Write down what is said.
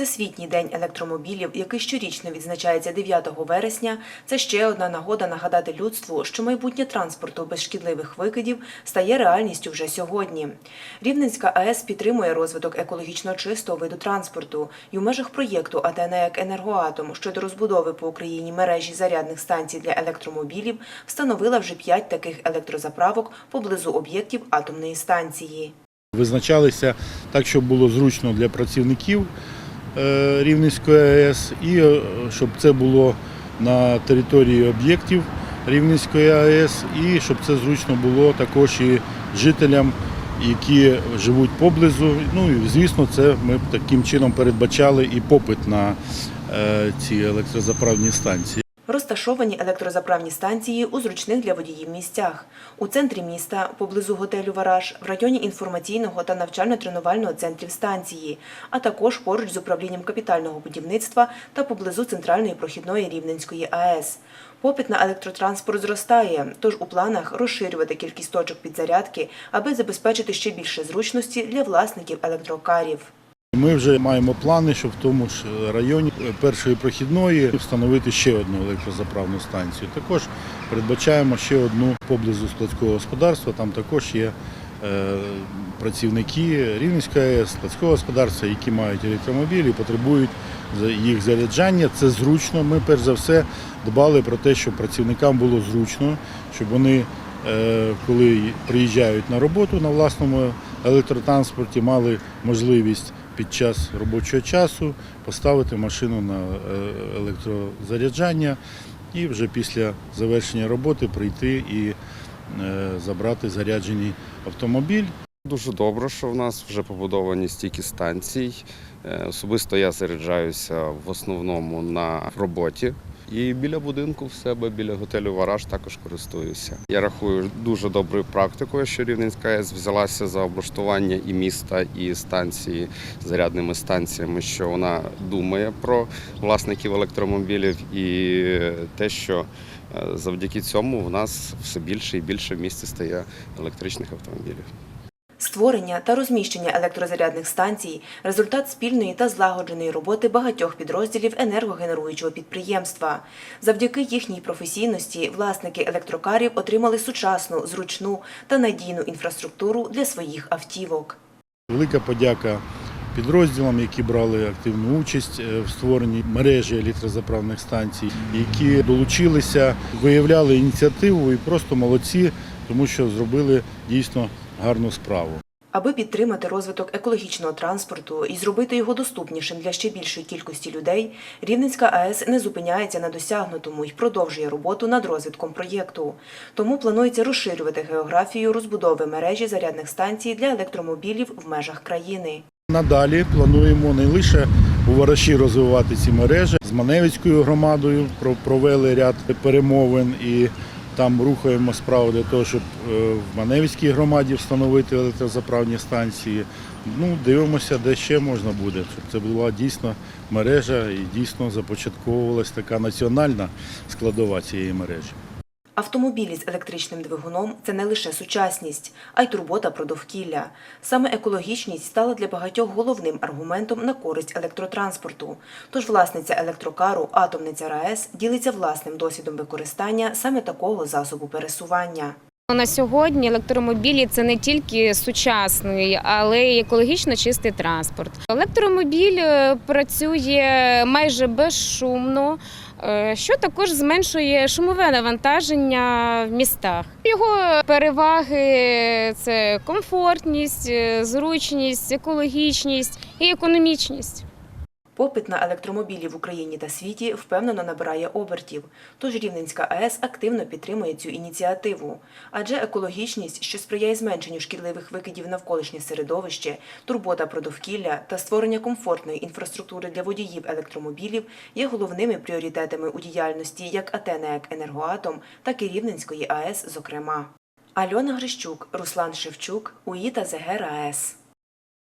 Всесвітній день електромобілів, який щорічно відзначається 9 вересня, це ще одна нагода нагадати людству, що майбутнє транспорту без шкідливих викидів стає реальністю вже сьогодні. Рівненська АЕС підтримує розвиток екологічно чистого виду транспорту і в межах проєкту «АТНЕК Енергоатом» щодо розбудови по Україні мережі зарядних станцій для електромобілів встановила вже п'ять таких електрозаправок поблизу об'єктів атомної станції. Визначалися так, щоб було зручно для працівників Рівненської АЕС і е, щоб це було на території об'єктів Рівненської АЕС, і щоб це зручно було також і жителям, які живуть поблизу. Ну і звісно, це ми таким чином передбачали і попит на е, ці електрозаправні станції. Розташовані електрозаправні станції у зручних для водіїв місцях. У центрі міста, поблизу готелю «Вараж», в районі інформаційного та навчально-тренувального центрів станції, а також поруч з управлінням капітального будівництва та поблизу центральної прохідної Рівненської АЕС. Попит на електротранспорт зростає, тож у планах розширювати кількість точок підзарядки, аби забезпечити ще більше зручності для власників електрокарів. Ми вже маємо плани, що в тому ж районі першої прохідної встановити ще одну електрозаправну станцію. Також передбачаємо ще одну поблизу складського господарства. Там також є е, працівники Рівненської складського господарства, які мають електромобілі і потребують їх заряджання. Це зручно. Ми перш за все дбали про те, щоб працівникам було зручно, щоб вони, е, коли приїжджають на роботу на власному електротранспорті, мали можливість під час робочого часу поставити машину на е, електрозаряджання і вже після завершення роботи прийти і е, забрати заряджений автомобіль. Дуже добре, що в нас вже побудовані стільки станцій. Е, Особисто я заряджаюся в основному на роботі. І біля будинку в себе, біля готелю Вараж також користуюся. Я рахую дуже доброю практикою, що Рівненська АЕС взялася за облаштування і міста, і станції зарядними станціями, що вона думає про власників електромобілів, і те, що е, завдяки цьому в нас все більше і більше в місті стає електричних автомобілів. Створення та розміщення електрозарядних станцій – результат спільної та злагодженої роботи багатьох підрозділів енергогенеруючого підприємства. Завдяки їхній професійності власники електрокарів отримали сучасну, зручну та надійну інфраструктуру для своїх автівок. Велика подяка підрозділам, які брали активну участь е, в створенні мережі електрозаправних станцій, які долучилися, виявляли ініціативу і просто молодці, тому що зробили дійсно гарну справу. Аби підтримати розвиток екологічного транспорту і зробити його доступнішим для ще більшої кількості людей, Рівненська АЕС не зупиняється на досягнутому і продовжує роботу над розвитком проєкту. Тому планується розширювати географію розбудови мережі зарядних станцій для електромобілів в межах країни. Надалі плануємо не лише у Вараші розвивати ці мережі з Маневицькою громадою. про- Провели ряд перемовин і там рухаємо справу для того, щоб е, в Маневській громаді встановити електрозаправні станції. Ну, дивимося, де ще можна буде, щоб це була дійсно мережа і дійсно започатковувалась така національна складова цієї мережі. Автомобілі з електричним двигуном це не лише сучасність, а й турбота про довкілля. Саме екологічність стала для багатьох головним аргументом на користь електротранспорту. Тож власниця електрокару, атомниця РаЕС, ділиться власним досвідом використання саме такого засобу пересування. На сьогодні електромобілі це не тільки сучасний, але й екологічно чистий транспорт. Електромобіль е, працює майже безшумно, що також зменшує шумове навантаження в містах. Його переваги це комфортність, е, зручність, екологічність і економічність. Попит на електромобілі в Україні та світі впевнено набирає обертів. Тож Рівненська АЕС активно підтримує цю ініціативу. Адже екологічність, що сприяє зменшенню шкідливих викидів навколишнє середовище, турбота про довкілля та створення комфортної інфраструктури для водіїв електромобілів є головними пріоритетами у діяльності як АТНЕК Енергоатом, так і Рівненської АЕС, зокрема. Альона Грищук, Руслан Шевчук, УІТА ЗГ РаЕС.